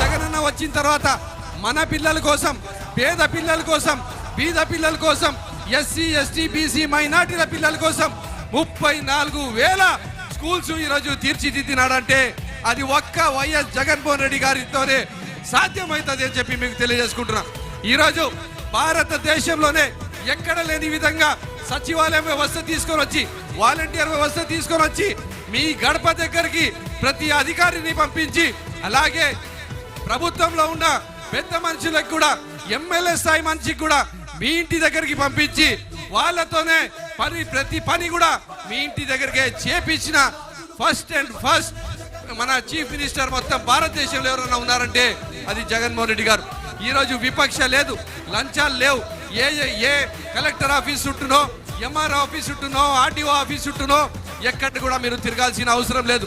జగనన్న వచ్చిన తర్వాత మన పిల్లల కోసం పేద పిల్లల కోసం బీద పిల్లల కోసం ఎస్సీ ఎస్టీ బీసీ మైనార్టీల పిల్లల కోసం ముప్పై నాలుగు వేల స్కూల్స్ ఈరోజు తీర్చిదిద్దినాడంటే అది ఒక్క వైఎస్ జగన్మోహన్ రెడ్డి గారితోనే సాధ్యమవుతుంది అని చెప్పి మీకు తెలియజేసుకుంటున్నా. ఈరోజు భారతదేశంలోనే ఎక్కడ లేని విధంగా సచివాలయం వ్యవస్థ తీసుకొని వచ్చి వాలంటీర్ వ్యవస్థ తీసుకొని వచ్చి మీ గడప దగ్గరికి ప్రతి అధికారిని పంపించి అలాగే ప్రభుత్వంలో ఉన్న పెద్ద మనుషులకు కూడా ఎమ్మెల్యే స్థాయి మనిషికి కూడా మీ ఇంటి దగ్గరికి పంపించి వాళ్ళతోనే పని ప్రతి పని కూడా మీ ఇంటి దగ్గరికే చేపించిన ఫస్ట్ అండ్ ఫస్ట్ మన చీఫ్ మినిస్టర్ మొత్తం భారతదేశంలో ఎవరైనా ఉన్నారంటే అది జగన్మోహన్ రెడ్డి గారు. ఈరోజు విపక్ష లేదు లంచాలు లేవు. ఏ ఏ- కలెక్టర్ ఆఫీస్ చుట్టూనో ఎంఆర్ ఆఫీస్ చుట్టూనో ఆర్టీఓ ఆఫీస్ చుట్టూనో ఎక్కడ కూడా మీరు తిరగాల్సిన అవసరం లేదు.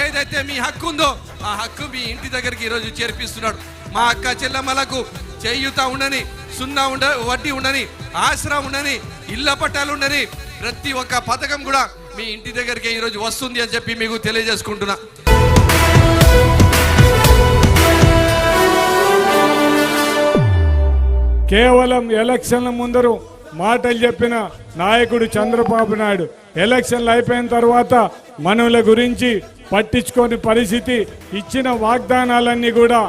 ఏదైతే మీ హక్కు ఉందో ఆ హక్కు మీ ఇంటి దగ్గరికి ఈరోజు చేర్పిస్తున్నాడు. మా అక్క చెల్లమ్మలకు చేయూత ఉండని సున్నా ఉండ వడ్డీ ఉండని ఆసరా ఉండని ఇళ్ళ పట్టాలు ఉండని ప్రతి ఒక్క పథకం కూడా మీ ఇంటి దగ్గరికి ఈరోజు వస్తుంది అని చెప్పి మీకు తెలియజేసుకుంటున్నా. కేవలం ఎలక్షన్ల ముందరు మాటలు చెప్పిన నాయకుడు చంద్రబాబు నాయుడు. ఎలక్షన్లు అయిపోయిన తర్వాత మనుల గురించి పట్టించుకోని పరిస్థితి ఇచ్చిన వాగ్దానాలన్నీ కూడా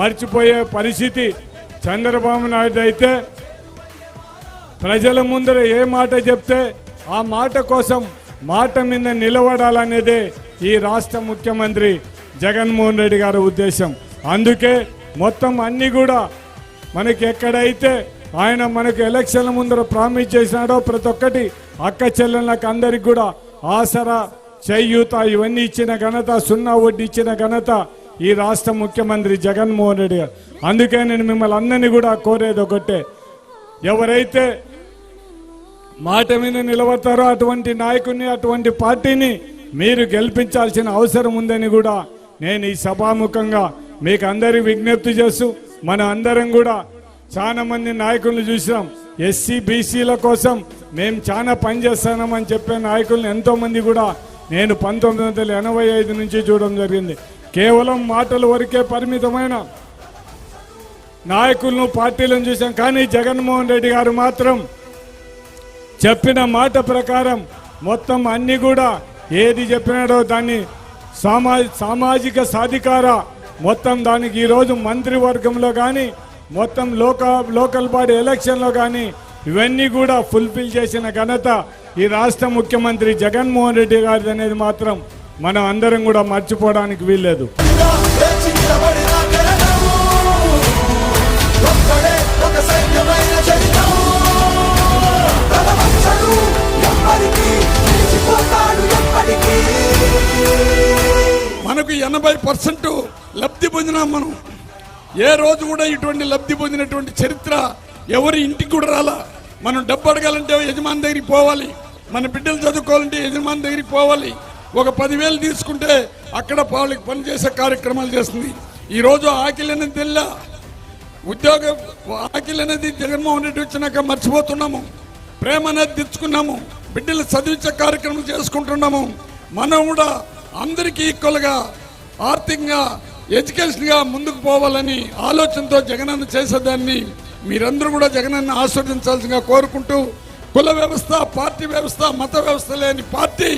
మర్చిపోయే పరిస్థితి చంద్రబాబు నాయుడు అయితే. ప్రజల ముందర ఏ మాట చెప్తే ఆ మాట కోసం మాట మీద నిలబడాలనేదే ఈ రాష్ట్ర ముఖ్యమంత్రి జగన్మోహన్ రెడ్డి గారి ఉద్దేశం. అందుకే మొత్తం అన్నీ కూడా మనకి ఎక్కడైతే ఆయన మనకు ఎలక్షన్ల ముందర ప్రామిస్ చేసినాడో ప్రతి ఒక్కటి అక్క చెల్లెళ్ళకి అందరికి కూడా ఆసరా చేయూత. ఇవన్నీ ఇచ్చిన ఘనత సున్నా వడ్డీ ఇచ్చిన ఘనత ఈ రాష్ట్ర ముఖ్యమంత్రి జగన్మోహన్ రెడ్డి గారు. అందుకే నేను మిమ్మల్ని అందరినీ కూడా కోరేది ఒకటే. ఎవరైతే మాట మీద నిలబడతారో అటువంటి నాయకుని అటువంటి పార్టీని మీరు గెలిపించాల్సిన అవసరం ఉందని కూడా నేను ఈ సభాముఖంగా మీకు అందరి విజ్ఞప్తి చేస్తూ మన అందరం కూడా చాలా మంది నాయకులను చూసాం ఎస్సీ బీసీల కోసం మేము చాలా పని చెప్పే నాయకులను ఎంతో మంది కూడా నేను పంతొమ్మిది వందల ఎనభై ఐదు నుంచి చూడడం జరిగింది. కేవలం మాటల వరకే పరిమితమైన నాయకులను పార్టీలను చూసాం. కానీ జగన్మోహన్ రెడ్డి గారు మాత్రం చెప్పిన మాట ప్రకారం మొత్తం అన్ని కూడా ఏది చెప్పినాడో దాన్ని సామా సామాజిక సాధికార మొత్తం దానికి ఈరోజు మంత్రివర్గంలో కానీ మొత్తం లోక లోకల్ బాడీ ఎలక్షన్లో కానీ ఇవన్నీ కూడా ఫుల్ఫిల్ చేసిన ఘనత ఈ రాష్ట్ర ముఖ్యమంత్రి జగన్మోహన్ రెడ్డి గారిది అనేది మాత్రం మనం అందరం కూడా మర్చిపోవడానికి వీల్లేదు. మనకు ఎనభై పర్సెంట్ లబ్ధి పొందినాం మనం. ఏ రోజు కూడా ఇటువంటి లబ్ధి పొందినటువంటి చరిత్ర ఎవరి ఇంటికి కూడా రాలా. మనం డబ్బు అడగాలంటే యజమాని దగ్గరికి పోవాలి. మన బిడ్డలు చదువుకోవాలంటే యజమాని దగ్గరికి పోవాలి. ఒక పదివేలు తీసుకుంటే అక్కడ వాళ్ళకి పనిచేసే కార్యక్రమాలు చేస్తుంది. ఈ రోజు ఆకిలి అనేది తెల్లా ఉద్యోగ ఆకిలి అనేది జగన్మోహన్ రెడ్డి వచ్చినాక మర్చిపోతున్నాము. ప్రేమ అనేది తెచ్చుకున్నాము. బిడ్డలు చదివించే కార్యక్రమం చేసుకుంటున్నాము. మనం కూడా అందరికీ ఈక్వల్గా ఆర్థికంగా ఎడ్యుకేషన్గా ముందుకు పోవాలని ఆలోచనతో జగనన్న చేసేదాన్ని మీరందరూ కూడా జగనన్న ఆస్వాదించాల్సిందిగా కోరుకుంటూ కుల వ్యవస్థ పార్టీ వ్యవస్థ మత వ్యవస్థ లేని పార్టీ